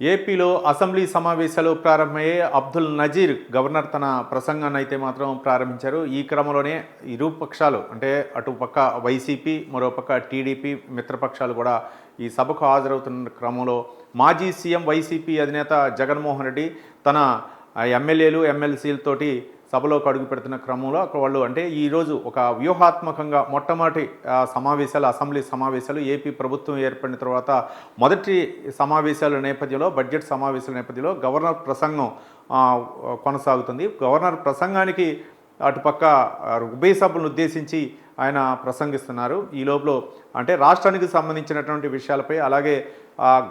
ఏపీలో అసెంబ్లీ సమావేశాలు ప్రారంభమయ్యే అబ్దుల్ నజీర్ గవర్నర్ తన ప్రసంగాన్ని అయితే మాత్రం ప్రారంభించారు. ఈ క్రమంలోనే ఇరు పక్షాలు అంటే అటుపక్క వైసీపీ మరోపక్క టీడీపీ మిత్రపక్షాలు కూడా ఈ సభకు హాజరవుతున్న క్రమంలో మాజీ సీఎం వైసీపీ అధినేత జగన్మోహన్ రెడ్డి తన ఎమ్మెల్యేలు ఎమ్మెల్సీలతోటి సభలోకి అడుగు పెడుతున్న క్రమంలో అక్కడ వాళ్ళు అంటే ఈరోజు ఒక వ్యూహాత్మకంగా మొట్టమొదటి సమావేశాలు అసెంబ్లీ సమావేశాలు ఏపీ ప్రభుత్వం ఏర్పడిన తర్వాత మొదటి సమావేశాల నేపథ్యంలో బడ్జెట్ సమావేశాల నేపథ్యంలో గవర్నర్ ప్రసంగం కొనసాగుతుంది. గవర్నర్ ప్రసంగానికి అటుపక్క ఉభయ సభలను ఉద్దేశించి ఆయన ప్రసంగిస్తున్నారు. ఈ లోపల అంటే రాష్ట్రానికి సంబంధించినటువంటి విషయాలపై అలాగే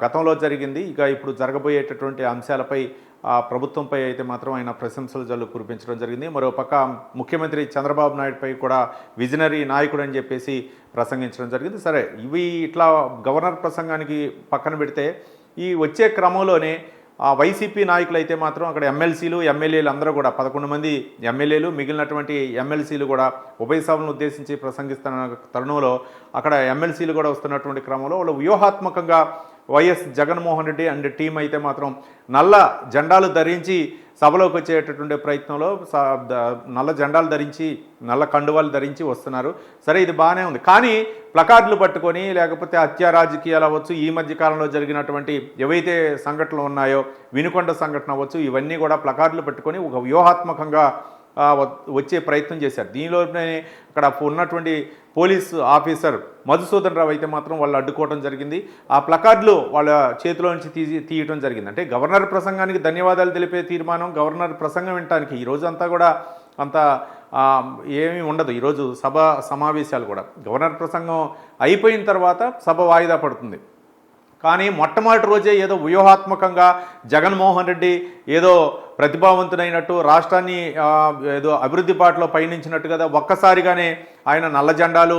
గతంలో జరిగింది. ఇక ఇప్పుడు జరగబోయేటటువంటి అంశాలపై ఆ ప్రభుత్వంపై అయితే మాత్రం ఆయన ప్రశంసలు జల్లు కురిపించడం జరిగింది. మరోపక్క ముఖ్యమంత్రి చంద్రబాబు నాయుడుపై కూడా విజనరీ నాయకుడు అని చెప్పేసి ప్రసంగించడం జరిగింది. సరే ఇవి ఇట్లా గవర్నర్ ప్రసంగానికి పక్కన పెడితే ఈ వచ్చే క్రమంలోనే ఆ వైసీపీ నాయకులు అయితే మాత్రం అక్కడ ఎమ్మెల్సీలు ఎమ్మెల్యేలు అందరూ కూడా పదకొండు మంది ఎమ్మెల్యేలు మిగిలినటువంటి ఎమ్మెల్సీలు కూడా ఉభయ సభలను ఉద్దేశించి ప్రసంగిస్తున్న తరుణంలో అక్కడ ఎమ్మెల్సీలు కూడా వస్తున్నటువంటి క్రమంలో వాళ్ళు వ్యూహాత్మకంగా YS Jaganmohan Reddy and team అయితే మాత్రం నల్ల జెండాలు ధరించి సభలోకి వచ్చేటటువంటి ప్రయత్నంలో స- ద- నల్ల జెండాలు ధరించి నల్ల కండువాలు ధరించి వస్తున్నారు. సరే ఇది బాగానే ఉంది. కానీ ప్లకార్డులు పట్టుకొని లేకపోతే హత్యా రాజకీయాలు అవ్వచ్చు ఈ మధ్య కాలంలో జరిగినటువంటి ఏవైతే సంఘటనలు ఉన్నాయో వినుకొండ సంఘటన అవ్వచ్చు ఇవన్నీ కూడా ప్లకార్డులు పట్టుకొని ఒక వ్యూహాత్మకంగా వచ్చే ప్రయత్నం చేశారు. దీనిలోనే అక్కడ ఉన్నటువంటి పోలీస్ ఆఫీసర్ మధుసూదన్ రావు అయితే మాత్రం వాళ్ళు అడ్డుకోవడం జరిగింది. ఆ ప్లకార్డులు వాళ్ళ చేతిలో నుంచి తీ తీయటం జరిగింది. అంటే గవర్నర్ ప్రసంగానికి ధన్యవాదాలు తెలిపే తీర్మానం గవర్నర్ ప్రసంగం వినటానికి ఈ రోజు అంతా కూడా అంత ఏమీ ఉండదు. ఈరోజు సభ సమావేశాలు కూడా. గవర్నర్ ప్రసంగం అయిపోయిన తర్వాత సభ వాయిదా పడుతుంది. కానీ మొట్టమొదటి రోజే ఏదో వ్యూహాత్మకంగా జగన్మోహన్ రెడ్డి ఏదో ప్రతిభావంతుడైనట్టు రాష్ట్రాన్ని ఏదో అభివృద్ధి బాటలో పయనించినట్టు కదా ఒక్కసారిగానే ఆయన నల్ల జెండాలు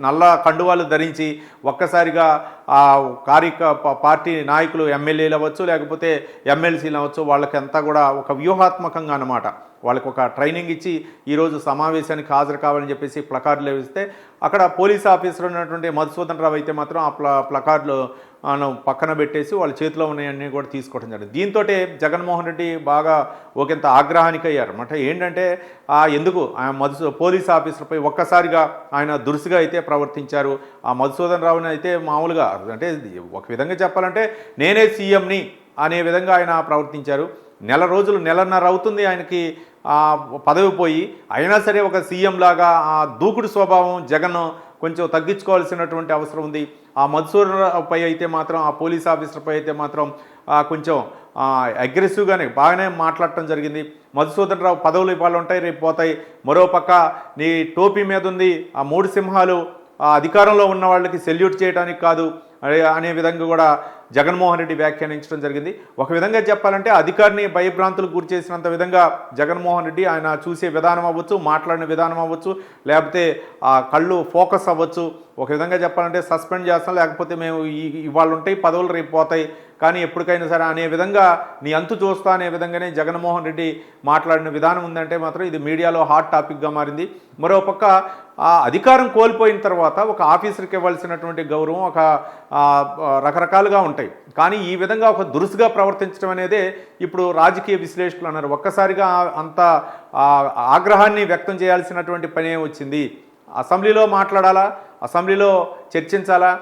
నల్ల కండువాలు ధరించి ఒక్కసారిగా ఆ కార్యక ప- పార్టీ నాయకులు ఎమ్మెల్యేలు అవ్వచ్చు లేకపోతే ఎమ్మెల్సీలు అవ్వచ్చు వాళ్ళకంతా కూడా ఒక వ్యూహాత్మకంగా అనమాట వాళ్ళకి ఒక ట్రైనింగ్ ఇచ్చి ఈరోజు సమావేశానికి హాజరు కావాలని చెప్పేసి ప్లకార్డులు ఇస్తే అక్కడ పోలీస్ ఆఫీసర్ ఉన్నటువంటి మధుసూదన్ రావు అయితే మాత్రం ఆ ప్ల ప్లకార్డులు పక్కన పెట్టేసి వాళ్ళ చేతిలో ఉన్నాయన్నీ కూడా తీసుకోవడం జరిగింది. దీంతో జగన్మోహన్ రెడ్డి బాగా ఒకంత ఆగ్రహానికి అయ్యారు అనమాట ఏంటంటే ఆ ఎందుకు? ఆ మధు పోలీస్ ఆఫీసర్పై ఒక్కసారిగా ఆయన దురుసుగా అయితే ప్రవర్తించారు. ఆ మధుసూదన్ రావుని అయితే మామూలుగా అంటే ఒక విధంగా చెప్పాలంటే నేనే సీఎంని అనే విధంగా ఆయన ప్రవర్తించారు. నెల రోజులు నెలన్నర అవుతుంది ఆయనకి ఆ పదవి పోయి. అయినా సరే ఒక సీఎం లాగా ఆ దూకుడు స్వభావం జగన్ కొంచెం తగ్గించుకోవాల్సినటువంటి అవసరం ఉంది. ఆ మధుసూరపై అయితే మాత్రం ఆ పోలీస్ ఆఫీసర్పై అయితే మాత్రం కొంచెం అగ్రెసివ్గానే బాగానే మాట్లాడటం జరిగింది. మధుసూదన్ రావు పదవులు ఇవాళ ఉంటాయి రేపు పోతాయి. మరోపక్క నీ టోపీ మీద ఉంది ఆ మూడు సింహాలు ఆ అధికారంలో ఉన్న వాళ్ళకి సెల్యూట్ చేయడానికి కాదు అనే- విధంగా కూడా జగన్మోహన్ రెడ్డి వ్యాఖ్యానించడం జరిగింది. ఒక విధంగా చెప్పాలంటే అధికారిని భయభ్రాంతులకు గురి చేసినంత విధంగా జగన్మోహన్ రెడ్డి ఆయన చూసే విధానం అవ్వచ్చు మాట్లాడిన విధానం అవ్వచ్చు లేకపోతే ఆ కళ్ళు ఫోకస్ అవ్వచ్చు. ఒక విధంగా చెప్పాలంటే సస్పెండ్ చేస్తాం లేకపోతే మేము ఇవాళ ఉంటాయి పదవులు రేపు పోతాయి. కానీ ఎప్పటికైనా సరే అనే విధంగా నీ అంతు చూస్తా అనే విధంగానే జగన్మోహన్ రెడ్డి మాట్లాడిన విధానం ఉందంటే మాత్రం ఇది మీడియాలో హాట్ టాపిక్గా మారింది. మరోపక్క ఆ అధికారం కోల్పోయిన తర్వాత ఒక ఆఫీసర్కి ఇవ్వాల్సినటువంటి గౌరవం ఒక రకరకాలుగా ఉంటాయి. కానీ ఈ విధంగా ఒక దురుసుగా ప్రవర్తించడం అనేదే ఇప్పుడు రాజకీయ విశ్లేషకులు అన్నారు. ఒక్కసారిగా అంత ఆగ్రహాన్ని వ్యక్తం చేయాల్సినటువంటి పనే వచ్చింది. అసెంబ్లీలో మాట్లాడాలా? అసెంబ్లీలో చర్చించాలా?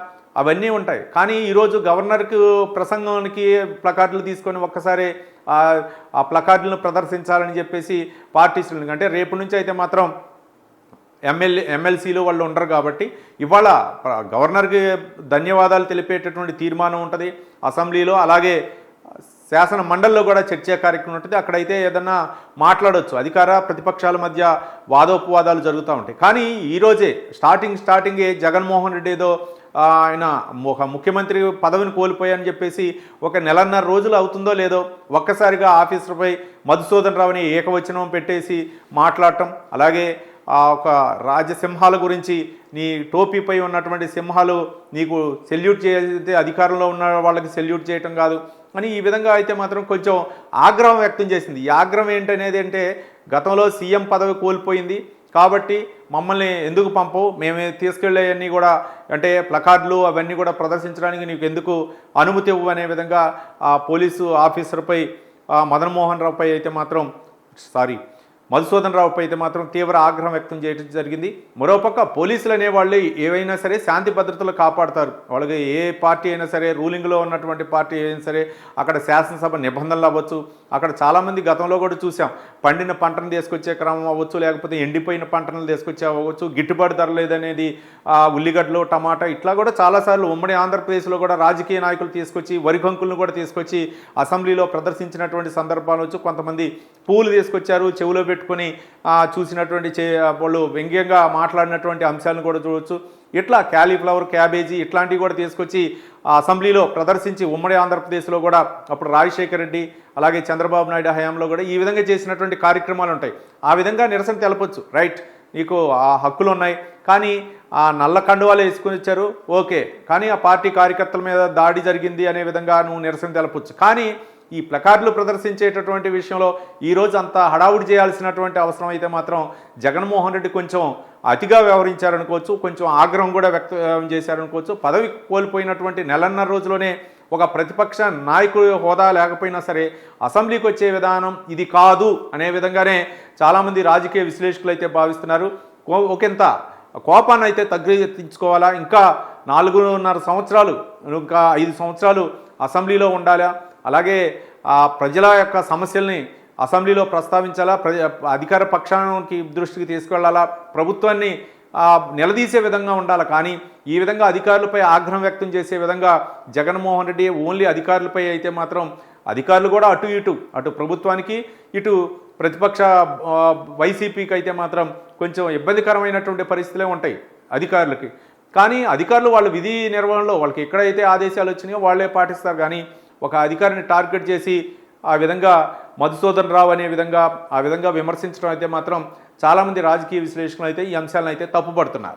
అవన్నీ ఉంటాయి. కానీ ఈరోజు గవర్నర్కి ప్రసంగానికి ప్లకార్డులు తీసుకొని ఒక్కసారి ఆ ప్లకార్డులను ప్రదర్శించాలని చెప్పేసి పార్టీ అంటే రేపు నుంచి అయితే మాత్రం ఎమ్మెల్యే ఎమ్మెల్సీలు వాళ్ళు ఉండరు కాబట్టి ఇవాళ గవర్నర్కి ధన్యవాదాలు తెలిపేటటువంటి తీర్మానం ఉంటుంది. అసెంబ్లీలో అలాగే శాసన మండలిలో కూడా చర్చా కార్యక్రమం ఉంటుంది. అక్కడైతే ఏదన్నా మాట్లాడవచ్చు అధికార ప్రతిపక్షాల మధ్య వాదోపవాదాలు జరుగుతూ ఉంటాయి. కానీ ఈరోజే స్టార్టింగ్ స్టార్టింగే జగన్మోహన్ రెడ్డి ఏదో ఆయన ఒక ముఖ్యమంత్రి పదవిని కోల్పోయాయని చెప్పేసి ఒక నెలన్నర రోజులు అవుతుందో లేదో ఒక్కసారిగా ఆఫీసర్పై మధుసూదన్ రావుని ఏకవచనం పెట్టేసి మాట్లాడటం అలాగే ఆ ఒక రాజసింహాల గురించి నీ టోపీపై ఉన్నటువంటి సింహాలు నీకు సెల్యూట్ చేస్తే అధికారంలో ఉన్న వాళ్ళకి సెల్యూట్ చేయటం కాదు అని ఈ విధంగా అయితే మాత్రం కొంచెం ఆగ్రహం వ్యక్తం చేసింది. ఈ ఆగ్రహం ఏంటనేది అంటే గతంలో సీఎం పదవి కోల్పోయింది. కాబట్టి మమ్మల్ని ఎందుకు పంపవు? మేము తీసుకెళ్ళేవన్నీ కూడా అంటే ప్లకార్డులు అవన్నీ కూడా ప్రదర్శించడానికి నీకు ఎందుకు అనుమతి ఇవ్వు అనే విధంగా ఆ పోలీసు ఆఫీసర్పై మదన్మోహన్ మదన్ మోహన్ రావుపై అయితే మాత్రం సారీ మధుసూదన్ రావుపై అయితే మాత్రం తీవ్ర ఆగ్రహం వ్యక్తం చేయడం జరిగింది. మరోపక్క పోలీసులు అనేవాళ్ళు ఏవైనా సరే శాంతి భద్రతలు కాపాడతారు. వాళ్ళకి ఏ పార్టీ అయినా సరే రూలింగ్లో ఉన్నటువంటి పార్టీ అయినా సరే అక్కడ శాసనసభ నిబంధనలు అవ్వచ్చు. అక్కడ చాలామంది గతంలో కూడా చూసాం. పండిన పంటను తీసుకొచ్చే క్రమం అవ్వచ్చు లేకపోతే ఎండిపోయిన పంటను తీసుకొచ్చే అవ్వచ్చు. గిట్టుబాటు ధర లేదనేది ఆ ఉల్లిగడ్డలు టమాటా ఇట్లా కూడా చాలాసార్లు ఉమ్మడి ఆంధ్రప్రదేశ్లో కూడా రాజకీయ నాయకులు తీసుకొచ్చి వరికంకులను కూడా తీసుకొచ్చి అసెంబ్లీలో ప్రదర్శించినటువంటి సందర్భాలు వచ్చి. కొంతమంది పూలు తీసుకొచ్చారు చెవిలో పెట్టుకొని చూసినటువంటి చే వాళ్ళు వ్యంగ్యంగా మాట్లాడినటువంటి అంశాలను కూడా చూడవచ్చు ఇట్లా క్యాలీఫ్లవర్ క్యాబేజీ ఇట్లాంటివి కూడా తీసుకొచ్చి అసెంబ్లీలో ప్రదర్శించి ఉమ్మడి ఆంధ్రప్రదేశ్లో కూడా అప్పుడు రాజశేఖర రెడ్డి అలాగే చంద్రబాబు నాయుడు హయాంలో కూడా ఈ విధంగా చేసినటువంటి కార్యక్రమాలు ఉంటాయి. ఆ విధంగా నిరసన తెలపొచ్చు. రైట్ నీకు ఆ హక్కులు ఉన్నాయి కానీ ఆ నల్ల కండువాలు వేసుకుని వచ్చారు. ఓకే. కానీ ఆ పార్టీ కార్యకర్తల మీద దాడి జరిగింది అనే విధంగా నువ్వు నిరసన తెలపొచ్చు. కానీ ఈ ప్లకార్డులు ప్రదర్శించేటటువంటి విషయంలో ఈరోజు అంత హడావుడి చేయాల్సినటువంటి అవసరం అయితే మాత్రం జగన్మోహన్ రెడ్డి కొంచెం అతిగా వ్యవహరించారనుకోవచ్చు కొంచెం ఆగ్రహం కూడా వ్యక్తం చేశారనుకోవచ్చు. పదవి కోల్పోయినటువంటి నెలన్నర రోజులోనే ఒక ప్రతిపక్ష నాయకుడి హోదా లేకపోయినా సరే అసెంబ్లీకి వచ్చే విధానం ఇది కాదు అనే విధంగానే చాలామంది రాజకీయ విశ్లేషకులు అయితే భావిస్తున్నారు. కో- ఒకంత కోపాన్ని అయితే తగ్గించుకోవాలా ఇంకా నాలుగున్నర సంవత్సరాలు ఇంకా ఐదు సంవత్సరాలు అసెంబ్లీలో ఉండాలా? అలాగే ఆ ప్రజల యొక్క సమస్యల్ని అసెంబ్లీలో ప్రస్తావించాలా ప్రజ అధికార పక్షానికి దృష్టికి తీసుకెళ్ళాలా ప్రభుత్వాన్ని నిలదీసే విధంగా ఉండాలి? కానీ ఈ విధంగా అధికారులపై ఆగ్రహం వ్యక్తం చేసే విధంగా జగన్మోహన్ రెడ్డి ఓన్లీ అధికారులపై అయితే మాత్రం అధికారులు కూడా అటు ఇటు అటు ప్రభుత్వానికి ఇటు ప్రతిపక్ష వైసీపీకి అయితే మాత్రం కొంచెం ఇబ్బందికరమైనటువంటి పరిస్థితులే ఉంటాయి అధికారులకి. కానీ అధికారులు వాళ్ళ విధి నిర్వహణలో వాళ్ళకి ఎక్కడైతే ఆదేశాలు వచ్చినాయో వాళ్ళే పాటిస్తారు. కానీ ఒక అధికారిని టార్గెట్ చేసి ఆ విధంగా మధుసూదన్ రావు అనే విధంగా ఆ విధంగా విమర్శించడం అయితే మాత్రం చాలామంది రాజకీయ విశ్లేషకులు అయితే ఈ అంశాలను అయితే తప్పుపడుతున్నారు.